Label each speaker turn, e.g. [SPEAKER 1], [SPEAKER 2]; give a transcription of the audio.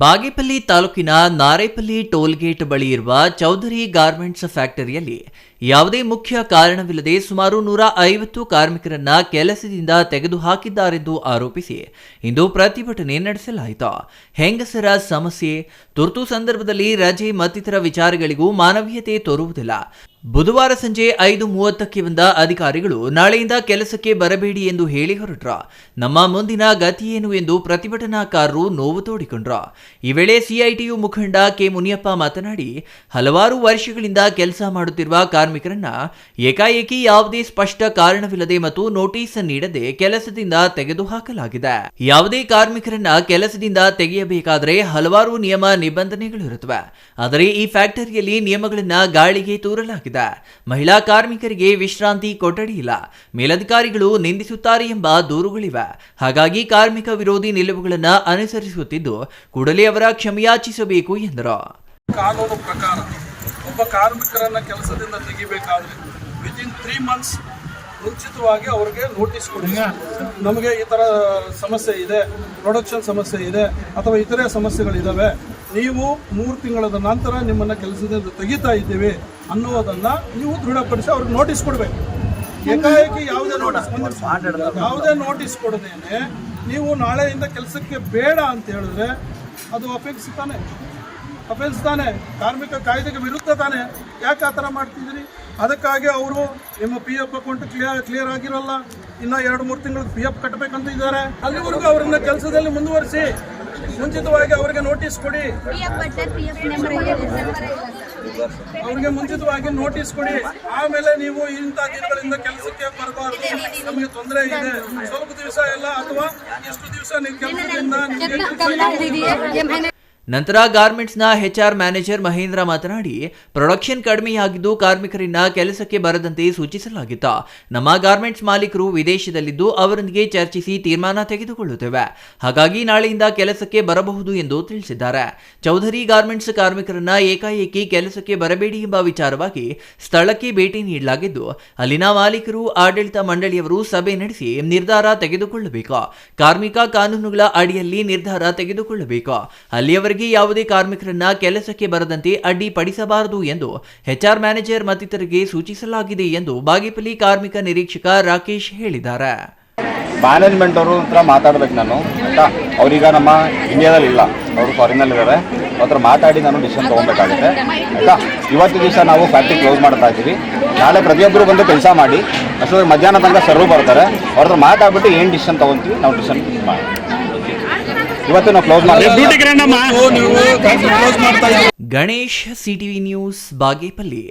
[SPEAKER 1] ಬಾಗೇಪಲ್ಲಿ ತಾಲೂಕಿನ ನಾರೇಪಲ್ಲಿ ಟೋಲ್ಗೇಟ್ ಬಳಿ ಇರುವ ಚೌಧರಿ ಗಾರ್ಮೆಂಟ್ಸ್ ಫ್ಯಾಕ್ಟರಿಯಲ್ಲಿ ಯಾವುದೇ ಮುಖ್ಯ ಕಾರಣವಿಲ್ಲದೆ ಸುಮಾರು ನೂರ ಐವತ್ತು ಕಾರ್ಮಿಕರನ್ನ ಕೆಲಸದಿಂದ ತೆಗೆದುಹಾಕಿದ್ದಾರೆಂದು ಆರೋಪಿಸಿ ಇಂದು ಪ್ರತಿಭಟನೆ ನಡೆಸಲಾಯಿತು. ಹೆಂಗಸರ ಸಮಸ್ಯೆ, ತುರ್ತು ಸಂದರ್ಭದಲ್ಲಿ ರಜೆ ಮತ್ತಿತರ ವಿಚಾರಗಳಿಗೂ ಮಾನವೀಯತೆ ತೋರುವುದಿಲ್ಲ. ಬುಧವಾರ ಸಂಜೆ ಐದು ಮೂವತ್ತಕ್ಕೆ ಬಂದ ಅಧಿಕಾರಿಗಳು ನಾಳೆಯಿಂದ ಕೆಲಸಕ್ಕೆ ಬರಬೇಡಿ ಎಂದು ಹೇಳಿ ಹೊರಟ್ರ. ನಮ್ಮ ಮುಂದಿನ ಗತಿಯೇನು ಎಂದು ಪ್ರತಿಭಟನಾಕಾರರು ನೋವು ತೋಡಿಕೊಂಡ್ರ. ಈ ವೇಳೆ ಸಿಐಟಿಯು ಮುಖಂಡ ಕೆ ಮುನಿಯಪ್ಪ ಮಾತನಾಡಿ, ಹಲವಾರು ವರ್ಷಗಳಿಂದ ಕೆಲಸ ಮಾಡುತ್ತಿರುವ ಕಾರ್ಮಿಕರನ್ನ ಏಕಾಏಕಿ ಯಾವುದೇ ಸ್ಪಷ್ಟ ಕಾರಣವಿಲ್ಲದೆ ಮತ್ತು ನೋಟಿಸ್ ನೀಡದೆ ಕೆಲಸದಿಂದ ತೆಗೆದುಹಾಕಲಾಗಿದೆ. ಯಾವುದೇ ಕಾರ್ಮಿಕರನ್ನ ಕೆಲಸದಿಂದ ತೆಗೆಯಬೇಕಾದರೆ ಹಲವಾರು ನಿಯಮ ನಿಬಂಧನೆಗಳು ಇರುತ್ತವೆ. ಆದರೆ ಈ ಫ್ಯಾಕ್ಟರಿಯಲ್ಲಿ ನಿಯಮಗಳನ್ನ ಗಾಳಿಗೆ ತೂರಲಾಗಿದೆ. ಮಹಿಳಾ ಕಾರ್ಮಿಕರಿಗೆ ವಿಶ್ರಾಂತಿ ಕೊಠಡಿ ಇಲ್ಲ ಮೇಲಧಿಕಾರಿಗಳು ನಿಂದಿಸುತ್ತಾರೆ ಎಂಬ ದೂರುಗಳಿವೆ. ಹಾಗಾಗಿ ಕಾರ್ಮಿಕ ವಿರೋಧಿ ನಿಲುವುಗಳನ್ನ ಅನುಸರಿಸುತ್ತಿದ್ದು ಕೂಡಲೇ ಅವರ ಕ್ಷಮೆಯಾಚಿಸಬೇಕು ಎಂದರು.
[SPEAKER 2] ಕಾನೂನು ಪ್ರಕಾರ ಒಬ್ಬ ಕಾರ್ಮಿಕರನ್ನ ಕೆಲಸದಿಂದ ತೆಗಿಬೇಕಾದ್ರೆ ವಿತಿನ್ ತ್ರೀ ಮಂತ್ಸ್ ಮುಂಚಿತವಾಗಿ ಅವ್ರಿಗೆ ನೋಟಿಸ್ ಕೊಡಿ. ನಮಗೆ ಈ ಥರ ಸಮಸ್ಯೆ ಇದೆ ಪ್ರೊಡಕ್ಷನ್ ಸಮಸ್ಯೆ ಇದೆ ಅಥವಾ ಇತರೆ ಸಮಸ್ಯೆಗಳಿದ್ದಾವೆ ನೀವು ಮೂರು ತಿಂಗಳದ ನಂತರ ನಿಮ್ಮನ್ನು ಕೆಲಸದಿಂದ ತೆಗಿತಾ ಇದ್ದೀವಿ ಅನ್ನೋದನ್ನ ನೀವು ದೃಢಪಡಿಸಿ ಅವ್ರಿಗೆ ನೋಟಿಸ್ ಕೊಡಬೇಕು. ಏಕಾಏಕಿ ಯಾವುದೇ ನೋಟಿಸ್ ಯಾವುದೇ ನೋಟಿಸ್ ಕೊಡದೇನೆ ನೀವು ನಾಳೆಯಿಂದ ಕೆಲಸಕ್ಕೆ ಬೇಡ ಅಂತ ಹೇಳಿದ್ರೆ ಅದು ಅಫೆನ್ಸ್ ತಾನೆ ಅಫೆನ್ಸ್ ತಾನೆ ಕಾರ್ಮಿಕ ಕಾಯ್ದೆಗೆ ವಿರುದ್ಧ ತಾನೆ. ಯಾಕೆ ಆ ಥರ ಮಾಡ್ತಿದ್ದೀರಿ? ಅದಕ್ಕಾಗಿ ಅವರು ನಿಮ್ಮ P F account clear clear ಆಗಿರಲ್ಲ. ಇನ್ನು ಎರಡು ಮೂರು ತಿಂಗಳು ಪಿ ಎಫ್ ಕಟ್ಟಬೇಕಂತ ಇದ್ದಾರೆ. ಅಲ್ಲಿವರೆಗೂ ಅವರನ್ನ ಕೆಲಸದಲ್ಲಿ ಮುಂದುವರಿಸಿ ಮುಂಚಿತವಾಗಿ ಅವರಿಗೆ ನೋಟಿಸ್ ಕೊಡಿ. ಅವರಿಗೆ ಮುಂಚಿತವಾಗಿ ನೋಟಿಸ್ ಕೊಡಿ. ಆಮೇಲೆ ನೀವು ಇಂಥ ದಿನಗಳಿಂದ ಕೆಲಸಕ್ಕೆ ಬರಬಾರ್ದು. ನಮಗೆ ತೊಂದರೆ ಇದೆ. ಸ್ವಲ್ಪ ದಿವಸ ಎಲ್ಲ ಅಥವಾ ಎಷ್ಟು ದಿವಸ ನೀವು ಕೆಲಸದಿಂದ ನಿಮಗೆ
[SPEAKER 1] ನಂತರ ಗಾರ್ಮೆಂಟ್ಸ್ನ ಆರ್ ಮ್ಯಾನೇಜರ್ ಮಹೇಂದ್ರ ಮಾತನಾಡಿ, ಪ್ರೊಡಕ್ಷನ್ ಕಡಿಮೆಯಾಗಿದ್ದು ಕಾರ್ಮಿಕರನ್ನ ಕೆಲಸಕ್ಕೆ ಬರದಂತೆ ಸೂಚಿಸಲಾಗಿತ್ತು ನಮ್ಮ ಗಾರ್ಮೆಂಟ್ಸ್ ಮಾಲೀಕರು ವಿದೇಶದಲ್ಲಿದ್ದು ಅವರೊಂದಿಗೆ ಚರ್ಚಿಸಿ ತೀರ್ಮಾನ ತೆಗೆದುಕೊಳ್ಳುತ್ತೇವೆ. ಹಾಗಾಗಿ ನಾಳೆಯಿಂದ ಕೆಲಸಕ್ಕೆ ಬರಬಹುದು ಎಂದು ತಿಳಿಸಿದ್ದಾರೆ. ಚೌಧರಿ ಗಾರ್ಮೆಂಟ್ಸ್ ಕಾರ್ಮಿಕರನ್ನ ಏಕಾಏಕಿ ಕೆಲಸಕ್ಕೆ ಬರಬೇಡಿ ಎಂಬ ವಿಚಾರವಾಗಿ ಸ್ಥಳಕ್ಕೆ ಭೇಟಿ ನೀಡಲಾಗಿದ್ದು, ಅಲ್ಲಿನ ಮಾಲೀಕರು ಆಡಳಿತ ಮಂಡಳಿಯವರು ಸಭೆ ನಡೆಸಿ ನಿರ್ಧಾರ ತೆಗೆದುಕೊಳ್ಳಬೇಕು. ಕಾರ್ಮಿಕ ಕಾನೂನುಗಳ ಅಡಿಯಲ್ಲಿ ನಿರ್ಧಾರ ತೆಗೆದುಕೊಳ್ಳಬೇಕು. ಅಲ್ಲಿಯವರೆಗೆ ಯಾವುದೇ ಕಾರ್ಮಿಕರನ್ನ ಕೆಲಸಕ್ಕೆ ಬರದಂತೆ ಅಡ್ಡಿಪಡಿಸಬಾರದು ಎಂದು ಎಚ್ಆರ್ ಮ್ಯಾನೇಜರ್ ಮತ್ತಿತರಿಗೆ ಸೂಚಿಸಲಾಗಿದೆ ಎಂದು ಬಾಗೇಪಲ್ಲಿ ಕಾರ್ಮಿಕ ನಿರೀಕ್ಷಕ ರಾಕೇಶ್ ಹೇಳಿದ್ದಾರೆ.
[SPEAKER 3] ಮ್ಯಾನೇಜ್ಮೆಂಟ್ ಅವರು ಹತ್ರ ಮಾತಾಡ್ಬೇಕು ನಾನು. ಆಯ್ತಾ ಅವ್ರೀಗ ನಮ್ಮ ಇಂಡಿಯಾದಲ್ಲಿ ಇಲ್ಲ. ಅವರು ಫಾರಿನಲ್ಲಿ ಇದ್ದಾರೆ ಅವ್ರ ಮಾತಾಡಿ ನಾನು ಡಿಸಿಷನ್ ತೊಗೊಬೇಕಾಗುತ್ತೆ ಆಯ್ತಾ? ಇವತ್ತು ದಿವಸ ನಾವು ಫ್ಯಾಕ್ಟ್ರಿ ಕ್ಲೋಸ್ ಮಾಡ್ತಾ ಇದ್ದೀವಿ. ನಾಳೆ ಪ್ರತಿಯೊಬ್ಬರು ಬಂದು ಕೆಲಸ ಮಾಡಿ ಅಷ್ಟೊಂದು ಮಧ್ಯಾಹ್ನ ತನಕ ಸರ್ವ್ ಬರ್ತಾರೆ. ಅವ್ರ ಹತ್ರ ಮಾತಾಡ್ಬಿಟ್ಟು ಏನು ಡಿಸಿಷನ್ ತೊಗೊತೀವಿ, ನಾವು ಡಿಸಿಷನ್ ಮಾಡಿ ಇವತ್ತು ನಾವು ಕ್ಲೋಸ್ ಮಾಡ್ತೀವಿ
[SPEAKER 2] ನೀವು ಕ್ಲೋಸ್ ಮಾಡ್ತಾ
[SPEAKER 1] ಗಣೇಶ್ ಸಿಟಿವಿ ನ್ಯೂಸ್ ಬಾಗೇಪಲ್ಲಿ